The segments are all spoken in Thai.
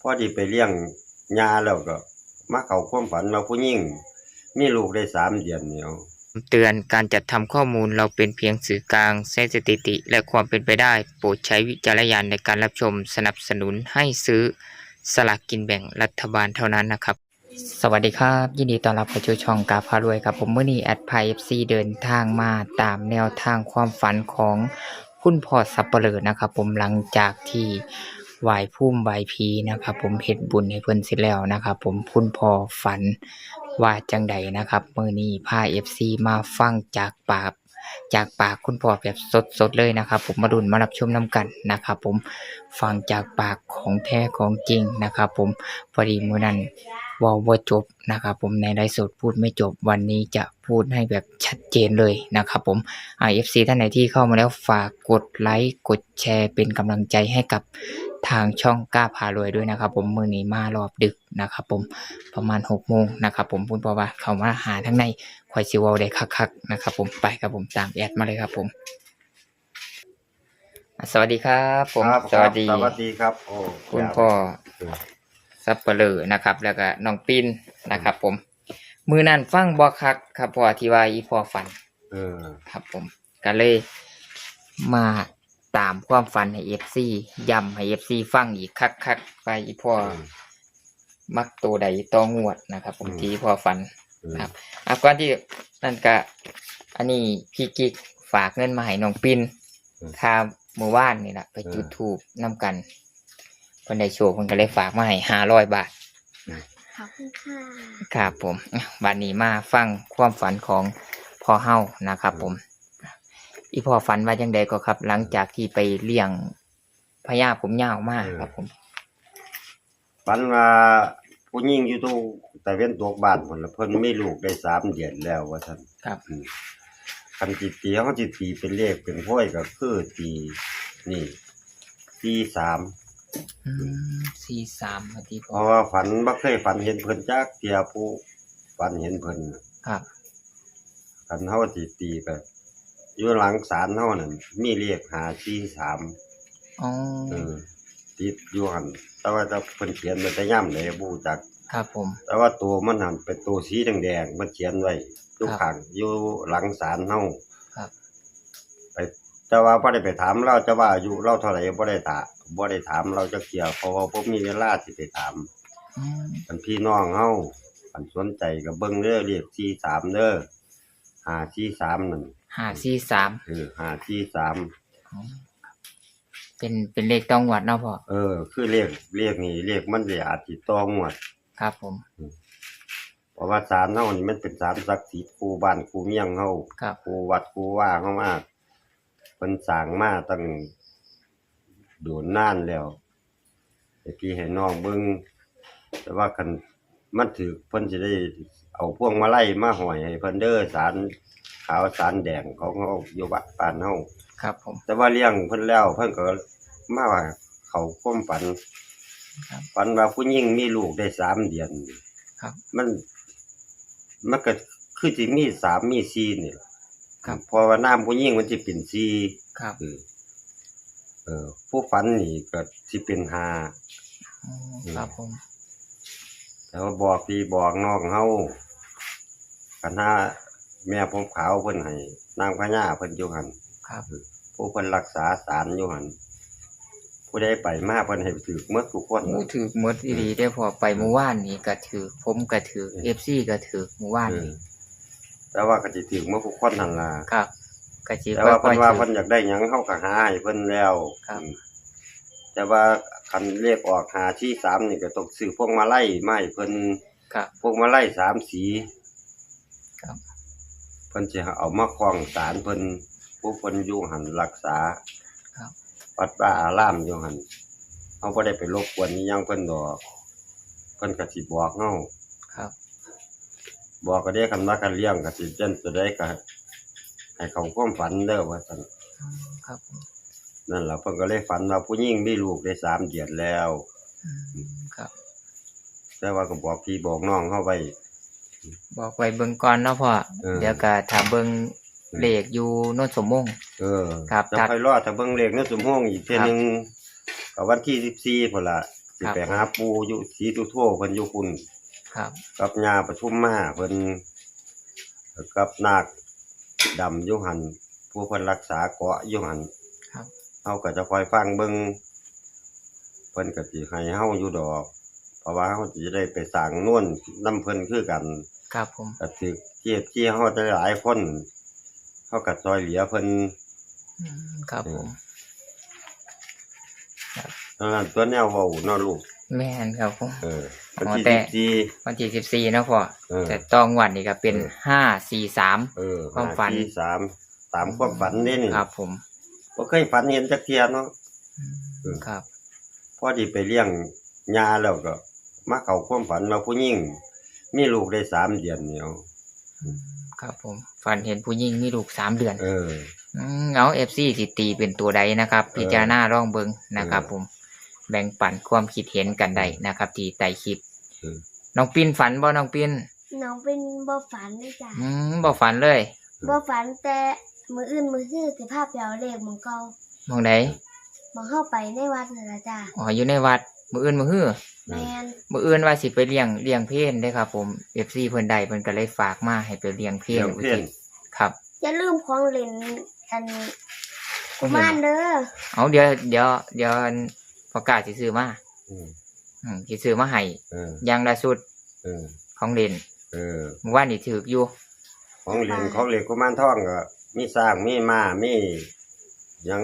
พอดีไปเลี้ยงยาแล้วก็มาเข้าความฝันว่าผู้หญิงมีลูกได้สามเดือนเนี่ยเตือนการจัดทำข้อมูลเราเป็นเพียงสื่อกลางใช้สถิติ และความเป็นไปได้ โปรดใช้วิจารณญาณในการรับชมสนับสนุนให้ซื้อสลากกินแบ่งรัฐบาลเท่านั้นนะครับ สวัสดีครับ ยินดีต้อนรับเข้าสู่ช่องกาพารวยครับ ผมเมื่อนี้แอดไพเอฟซีเดินทางมาตามแนวทางความฝันของคุณพ่อสับเปลือนะครับ ผมหลังจากที่ ไหวพุ่มไหวพีนะครับ ผมเฮ็ดบุญให้เพิ่นเสร็จแล้วนะครับ ผมคุณพ่อฝันว่าจังใดนะครับมือนี้พาเอฟซีมาฟังจากปากจากปากคุณพ่อแบบสดๆเลยนะครับ ผมมาดุนมารับชมน้ำกันนะครับ ผมฟังจากปากของแท้ของจริงนะครับ ผมพอดีมือนั้น ว่าว่าจบนะครับผมในไลฟ์สดพูดไม่จบวันนี้จะพูดให้แบบชัดเจนเลยนะครับผมไอเอฟซีท่านไหนที่เข้ามาแล้วฝากกดไลค์กดแชร์เป็นกำลังใจให้กับทางช่องกล้าพารวยด้วยนะครับ ผมมือนี้มารอบดึกนะครับผมประมาณหกโมงนะครับผมคุณพ่อว่าเขามาหาทั้งในควายซิเวลได้คักๆนะครับผมไปครับผมตามแอดมาเลยครับผมอะสวัสดีครับผมครับสวัสดีสวัสดีครับโอ้คุณพ่อเออ ซับเปลือนะครับ แล้วก็น้องปินนะครับ ผม มือนั่นฟังบอคักครับพ่อที่ว่าอีพ่อฝันเออ ครับ ผมก็เลยมาตามความฝันให้เอฟซีย้ำให้เอฟซีฟังอีกคักๆไปอีพ่อมักตัวใดต้องวดนะครับ ผมอืม ที่พ่อฝันเออครับ อะก่อนที่นั่นก็อันนี้พี่กิ๊กฝากเงินมาให้น้องปินค่าเมื่อวานนี่แหละไปจุดทูบน้ำกัน คนได้โชว์คนก็เลยฝากมาให้ห้าร้อยบาทขอบคุณค่ะครับผมอะวันนี้มาฟังความฝันของพ่อเฮานะครับ ผม อีพ่อฝันว่าจังใดก็ครับ หลังจากที่ไปเลี้ยงพญาผมยาวมากครับผมฝันว่าผู้หญิงอยู่ตรงแต่เว้นตัวบ้านพุ่นละเพิ่นมีลูกได้สามเดือนแล้วว่าท่านครับอืมคันจิตตีเขาจิตตีเป็นเลขเป็นพ้อยก็คือตีนี่ตีสามอืม สี่สามพอดีเพพ่อราะว่าฝันบ่เคยฝันเห็นเพิ่นจักเทียผู้ฝันเห็นเพิ่นน่ะครับคันเฮาสิตีก็อยู่หลังศาลเฮานั่นมีเลข5 4 3อ๋อ เออติดอยู่หั่นแต่ว่าถ้าเพิ่นเขียนมันจะย่ำเลยบ่รู้จัก ครับผม แต่ว่าตัวมันหั่นเป็นตัวสีแดงๆมันเขียนไว้อยู่ครับข้างอยู่หลังศาลเฮาครับ ไปแต่ว่าบ่ได้ไปถามเราจะว่าอายุเราเท่าไหร่บ่ได้ถาม บ่ได้ถามเราจะเกี่ยวเพราะว่าบ่มีเวลาสิไปถามอืมคันพี่น้องเฮาคันสนใจก็เบิ่งเด้อเรียก43เด้อ543นั่นห้าสี่สามเออ543อ๋อเป็นเป็นเลขต้องวัดเนาะพ่อเออ คือเรียกเรียกนี่เรียกมันสิอาจสิต้องงวดครับผม เพราะว่าศาลเฮานี่มันเป็นศาลศักดิ์สิทธิ์คู่บ้านคู่เมียงเฮาครับคู่วัดคู่ว่าเฮามาเพิ่นสร้างมาตั้ง โดนนานแล้วแต่กี้ให้น้องเบิ่งแต่ว่าคันมันถือเพิ่นสิได้เอาพวงมาลัยมาห้อยให้เพิ่นเด้อศาลขาวศาลแดงของเฮาอยู่วัดบ้านเฮาครับผม แต่ว่าเลี้ยงเพิ่นแล้วเพิ่นก็มาว่าเขาความฝันครับ ฝันว่าผู้หญิงมีลูกได้สามเดือนครับ มันมันก็คือสิมีสามมีสี่นี่ล่ะครับ เพราะว่าน้ำผู้หญิงมันสิเป็นสี่ครับ เออ เออผู้ฝันนี่ก็สิเป็นห้าอ๋อครับผม แต่ว่าบอกพี่บอกน้องเฮาคันหาแม่ผมขาวเพิ่นให้นางพญาเพิ่นอยู่หั่นครับ ผู้เพิ่นรักษาศาลอยู่หั่นผู้ใดไปมาเพิ่นให้ถือหมดทุกคนโอ้ถือหมดอีดีได้อพอไปเมื่อวานนี้ก็ถือผมก็ถือเออเอฟซีก็ถือเมื่อวานเออนี้แต่ว่าก็สิถือหมดทุกคนนั่นล่ะ ครับ ก็จีแต่ค่ว่าเพิ่อนยว่าๆถืเพิ่นออยากได้หยังเฮาก็หาให้เพิ่นแล้วครับ อืมแต่ว่าคันเลขออกหาที่สามนี่ก็ต้องซื้อพวงมาลัยมาให้เพิ่นครับ พวงมาลัยสามสีครับ เพิ่นสิเอามาคล้องศาลเพิ่นผู้เพิ่นอยู่หันรักษาครับ วัดป่าอารามอยู่หันเฮาบ่ได้ไปรบกวนอิหยังเพิ่นดอกเพิ่นก็สิบอกเฮา ครับ บอกก็ได้คันว่ากันเลี้ยงก็สิเจันตัวใดก็ ให้เขาความฝันเด้อว่าซั่นอืมครับผมนั่นล่ะเพิ่นก็เลยฝันว่าผู้หญิงมีลูกได้สามเดือนแล้วอืมครับ แต่ว่าก็บอกพี่บอกน้องเฮาไว้บอกไว้เบิ่งก่อนเนาะพ่อเออ เดี๋ยวก็ถ้าเบิ่งเลขอยู่โน่นสมมง เออครับจะทักค่อยรอถ้าเบิ่งเลขในสมห้องอีกเทื่อครับนึงก็วันที่14พุ่นล่ะสิครับ ไปหาปูอยู่ศรีตุโทเพิ่นอยู่คุณ ครับ กับยาปทุมมาเพิ่นกับนาค ดำอยู่หันผู้เพิ่นรักษาเกาะอยู่หันครับ เฮาก็จะคอยฟังเบิ่งเพิ่นก็สิให้เฮาอยู่ดอก เพราะว่าเฮาสิได้ไปสร้างนวนนํเพิ่นคือกันครับผมก็สิเทียบที่เฮาได้หลายคนเฮาก็ซอยเหลือเพิ่นอืมครับผมเท่านั้นตัวแนวเว้าเนาะลูก แม่นครับผมเออวันอ๋อที่แต่14วันที่สิบสี่นาะพ่อเออแต่ต้องวันนี้ก็เป็นเออ ห้าสี่สาม เออความฝัน ห้ที่สามตามความฝันนี่นี่ครับผมบ่เคยฝันเห็นจักเที่ยเนาะอืมเออ ครับ พอดีไปเลี้ยงยาแล้วก็มาเข้าความฝันว่าผู้หญิงมีลูกได้สามเดือนเนี่ยเอาอืมครับผม ฝันเห็นผู้หญิงมีลูกสามเดือนเอออืมเอาเอฟซีสิตีเป็นตัวใดนะครับ พิจารณาร่องเบิงนะครับเออผม แบ่งปันความคิดเห็นกันได้นะครับ ที่ใต้คลิปเออน้องปินฝันบ่น้องปินน้องเป็นบ่ฝันเลยจ้ะอืมบ่ฝันเลยบ่ฝันแต่มืออื่นมือฮื้อสิภาพเปียวเลขหมองเก่ามองใดมองเข้าไปในวัดนั่นล่ะจ้ะอ๋ออยู่ในวัดมืออื่นมือฮื้อแม่นมืออื่นว่าสิไปเลี้ยงเลี้ยงเพลนได้อครับ ผมเอฟซีเพิ่นใดเพิ่นก็เลยฝากมาให้ไปเลี้ยงเพลเลี้นยงเพี้ยนครับอย่าลืมของเล่นอันกุมารเด้อเอาเดี๋ยวเดี๋ยวเดี๋ยว ประกาศสิซื้อมาอืมอืมสิซื้อมาให้เอออย่างล่าสุดเออของเล่นเออ เมื่อวานนี่ถืออยู่ ของเหรียญของเหรียญกุมารทองก็มีสร้างมีม้ามีหยัง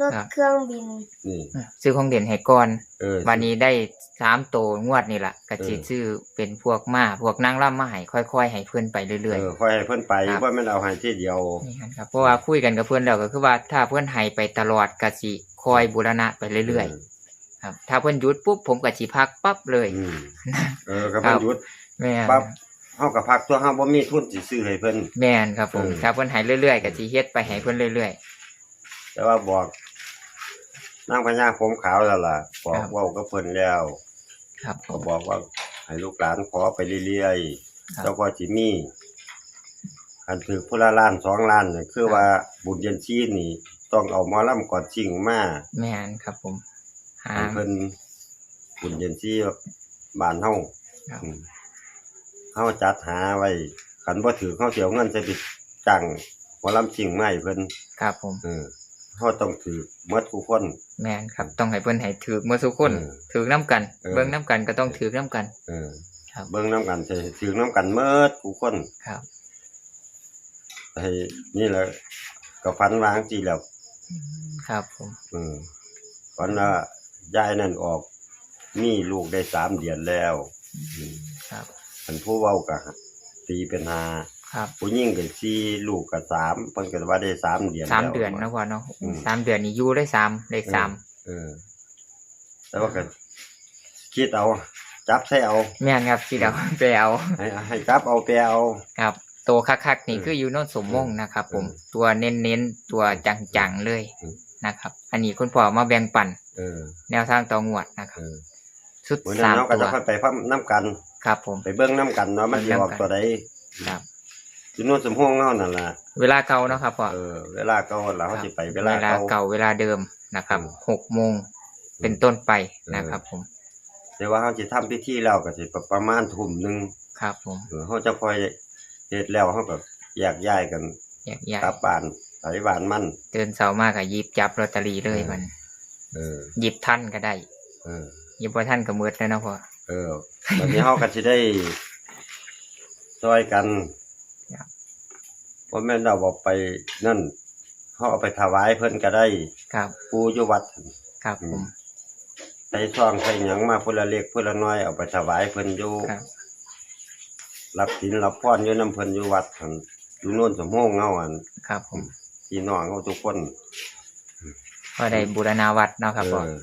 รถเครื่องบิน นี่ ซื้อของเด่นให้ก่อน เออ วันนี้ได้สามโตงวดนี่แหละก็สิเออซื้อเป็นพวกมาพวกนางร่ำมาให้ค่อยๆให้เพื่อนไปเรื่อย เออค่อยให้เพิ่นไปครับ ว่ามันเอาให้ทีเดียว ๆนี่กันครับเพราะว่าคุยกันกับเพื่อนแล้วก็คือว่าถ้าเพื่อนให้ไปตลอดก็สิคอยบูรณะไปเรื่อยๆ ครับ ถ้าเพื่อนหยุดปุ๊บผมก็สิพักปั๊บเลยอืมเออก็ครัเพิ่นบหยุดแม่นปั๊บเฮาก็พักตัวเฮาบ่มีทุนสิซื้อให้เพิ่น แม่นครับ ผมเออถ้าเพื่อนให้เรื่อยๆก็สิเฮ็ดไปให้เพื่อนเรื่อย แต่ว่าบอกนางพญาผมขาวแล้วล่ะบอคกรับเว้ากับเพิ่นแล้วๆ ครับผก็ม บอกว่า ให้ลูกหลานขอไปเรื่อยครับๆแล้วก็สิมีอันถือผู้ละล้านสองล้านเนี่ยคือว่าบุญเย็นชีนี่ ต้องเอาหมอลำก่อนจริงมาแม่นครับผม หาให้เพิ่นบุญเย็นชีบ้านเฮาครับ อืมเฮาจัดหาไว้คันบ่ถือเฮาสิเอาเงินใส่ไปจ้างหมอลำจริงมาให้เพิ่นครับผม เออเฮาต้องถือหมดทุกคน แม่นครับ ต้องให้เพิ่นให้ถือเมื่อสุกคนเออถือน้ำกัน เออ เบิ่งน้ำกันก็ต้องถือน้ำกัน เออครับ เบิ่งนํกันใส่ถือนํกันหมดทุกคนครับ ให้นี่แหละก็ฝันวาจั่งจีแล้วอืมครับผมอืมฝันว่า ยายนั่นออก มีลูกได้สามเดือนแล้วอืมครับ อันผู้เว้าก็ตีเป็นหาครับผู้หญิงก็สี่ลูกก็สามเพิ่นก็ว่าได้สามเดือนสามแล้วเดือนนะพ่อเนาะอืมสามเดือนนี่อยู่ได้สามเลขสามเออแต่ว่าก็คิดเอา จับใส่เอาแม่นครับที่เราไปเอาให้ให้จับเอาไปเอาครับ ตัวคักๆนี่อืมคืออยู่โนนสมมงนะครับผมอืมตัวเน้นๆตัวจังๆเลยอืม นะครับ อันนี้คุณพ่อมาแบ่งปันเออแนวทางต่องวดนะครัเอบอชุดวันสานั้นมเนาะก็ตัวจะค่อยไปพร้อมน้ำกัน ครับผม ไปเบิ่งน้ำกันเนาะมันสิออกตัวใดครับ จุนวนสมห้องเนาะนั่นล่ะเวลาเก่าเนาะครับพ่อ เออเวลาเก่าเราครัเขาบสิไปเวเวลาลาเก่า เก่าเวลาเดิมนะครับ อืม หกโมงเป็นต้นไปนะครับผม แต่ว่าเขาสิทำพิธีแล้วก็สิประมาณทุ่มหนึงครับผมเออเขาจะค่อยเฮ็ดแล้วเขาก็แยกย้ายกันอยากอยากกลับบ้าน ไปบ้านมัน เตือนเสามากกับยิบจับลอตเตอรี่เลยเออมันเออ หยิบท่านก็ได้เออ หยิบบ่ท่านก็มืดแล้วเนาะพ่อ เออวันนี้เขาก็สิได้ช่วยกันครับ เพราะแม่นเราบอกไปนั่นเขาเอาไปถวายเพิ่นก็ได้ครับปูอยู่วัด ครับอืผมมใส่ซองใส่หยังมาพุ่นละเล็กพุ่นละน้อยเอาไปถวายเพิ่นอยู่ครับ รับศีลรับพรอยู่นํเพิ่นอยู่วัดหั่นอยู่โน่นสมโภงเงาอัน ครับผม พี่น้องเขาทุกคนก็ได้บูรณาวัดเนาะครับพ่อเออ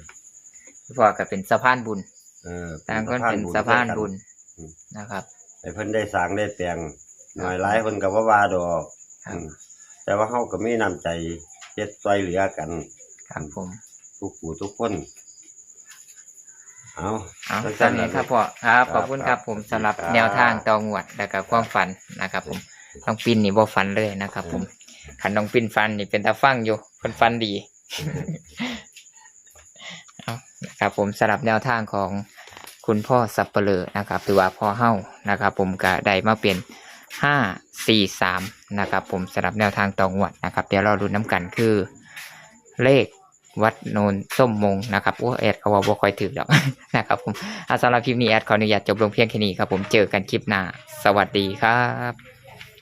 พ่อก็เป็นสะพานบุญเออต่างคนเป็นสะพานบุญอืมนะครับให้เพิ่นได้สร้างได้แปลงครับหน่อยหลายเพิ่นก็บ่ว่าดอกครับ อืมแต่ว่าเฮาก็มีน้ำใจเฮ็ดช่วยเหลือกัน ครับผม ทุกผู้ทุกคน เอาเอาสั้ตอนๆนี้นะครับพ่อครับครับขอบคุณครับผมครับสำหรับครับแนวทางตองวดแล้วก็ความฝันนะครับ ผมต้องปินนี่บ่ฝันเลยนะครับ ผม ขันต้องปินฟันนี่เป็นตาฟังอยู่เพิ่นฟันดีเอานะครับผมสำหรับแนวทางของคุณพ่อสับเปลือนะครับหรือว่าพ่อเฮ้านะครับ ผมก็ได้มาเป็นห้าสี่สามนะครับผมสำหรับแนวทางตองวดนะครับ เดี๋ยวเราดูน้ำกันคือ เลขวัดโนนส้มมงนะครับโอ้แอดเขาว่าบ่ค่อยถึกหรอกนะครับผมอะสำหรับคลิปนี้แอดขออนุญาตจบลงเพียงแค่นี้ครับผมเจอกันคลิปหน้า สวัสดีครับ